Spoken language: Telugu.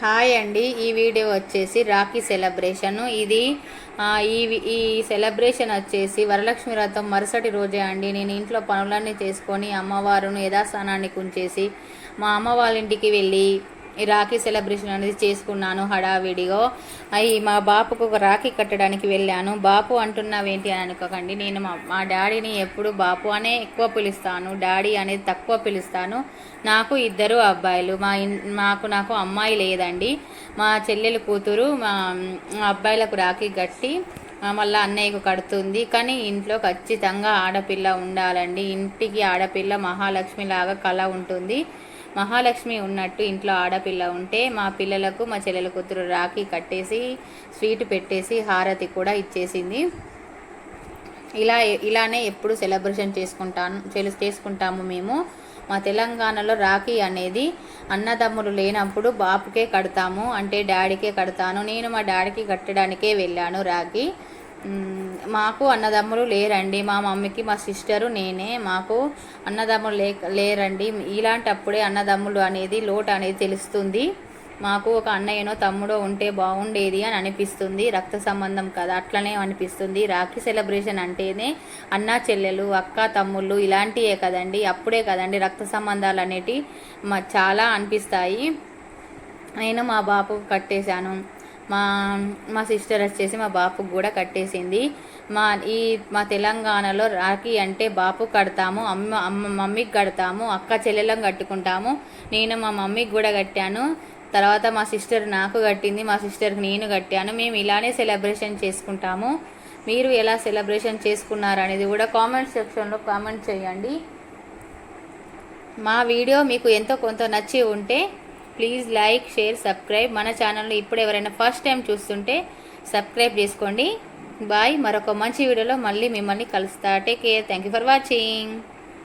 హాయ్ అండి. ఈ వీడియో వచ్చేసి రాఖీ సెలబ్రేషన్. ఇది ఈ ఈ సెలబ్రేషన్ వచ్చేసి వరలక్ష్మి వ్రతం మరుసటి రోజే అండి. నేను ఇంట్లో పనులన్నీ చేసుకొని అమ్మవారును యథాస్థానానికి ఉంచేసి మా అమ్మ వాళ్ళ ఇంటికి వెళ్ళి ఈ రాఖీ సెలబ్రేషన్ అనేది చేసుకున్నాను హడావిడిగా. అవి మా బాపుకు ఒక రాఖీ కట్టడానికి వెళ్ళాను. బాపు అంటున్నావేంటి అని అనుకోకండి. నేను మా మా డాడీని ఎప్పుడు బాపు అనే ఎక్కువ పిలుస్తాను. డాడీ అనేది తక్కువ పిలుస్తాను. నాకు ఇద్దరు అబ్బాయిలు. మా ఇన్ మాకు నాకు అమ్మాయి లేదండి. మా చెల్లెలు కూతురు మా అబ్బాయిలకు రాఖీ కట్టి మళ్ళీ అన్నయ్యకు కడుతుంది. కానీ ఇంట్లో ఖచ్చితంగా ఆడపిల్ల ఉండాలండి. ఇంటికి ఆడపిల్ల మహాలక్ష్మి లాగా కళ ఉంటుంది. మహాలక్ష్మి ఉన్నట్టు ఇంట్లో ఆడపిల్ల ఉంటే మా పిల్లలకు మా చెల్లెల కూతురు రాఖీ కట్టేసి స్వీట్ పెట్టేసి హారతి కూడా ఇచ్చేసింది. ఇలా ఇలానే ఎప్పుడు సెలబ్రేషన్ చేసుకుంటాను చేలు- చేసుకుంటాము మేము. మా తెలంగాణలో రాఖీ అనేది అన్నదమ్ములు లేనప్పుడు బాపుకే కడతాము అంటే డాడీకే కడతాను. నేను మా డాడీకి కట్టడానికే వెళ్ళాను రాఖీ. మాకు అన్నదమ్ములు లేరండి. మా మమ్మీకి మా సిస్టరు నేనే. మాకు అన్నదమ్ములు లే లేరండి. ఇలాంటప్పుడే అన్నదమ్ములు అనేది లోటు అనేది తెలుస్తుంది. మాకు ఒక అన్నయ్యనో తమ్ముడో ఉంటే బాగుండేది అని అనిపిస్తుంది. రక్త సంబంధం కదా అట్లనే అనిపిస్తుంది. రాఖీ సెలబ్రేషన్ అంటేనే అన్న చెల్లెలు అక్క తమ్ముళ్ళు ఇలాంటివే కదండి. అప్పుడే కదండి రక్త సంబంధాలు అనేటివి మా చాలా అనిపిస్తాయి. నేను మా బాబుకు కట్టేశాను. మా మా సిస్టర్ వచ్చేసి మా బాపుకు కూడా కట్టేసింది. మా ఈ మా తెలంగాణలో రాఖీ అంటే బాపు కడతాము అమ్మ అమ్మ మమ్మీకి కడతాము అక్క చెల్లెలం కట్టుకుంటాము. నేను మా మమ్మీకి కూడా కట్టాను. తర్వాత మా సిస్టర్ నాకు కట్టింది మా సిస్టర్కి నేను కట్టాను. మేము ఇలానే సెలబ్రేషన్ చేసుకుంటాము. మీరు ఎలా సెలబ్రేషన్ చేసుకున్నారు అనేది కూడా కామెంట్ సెక్షన్లో కామెంట్ చేయండి. మా వీడియో మీకు ఎంతో కొంత నచ్చి ఉంటే ప్లీజ్ లైక్ షేర్ సబ్స్క్రైబ్. మన ఛానల్ని ఇప్పుడు ఎవరైనా ఫస్ట్ టైం చూస్తుంటే సబ్స్క్రైబ్ చేసుకోండి. బాయ్. మరొక మంచి వీడియోలో మళ్ళీ మిమ్మల్ని కలుస్తా. Take care. Thank you for watching.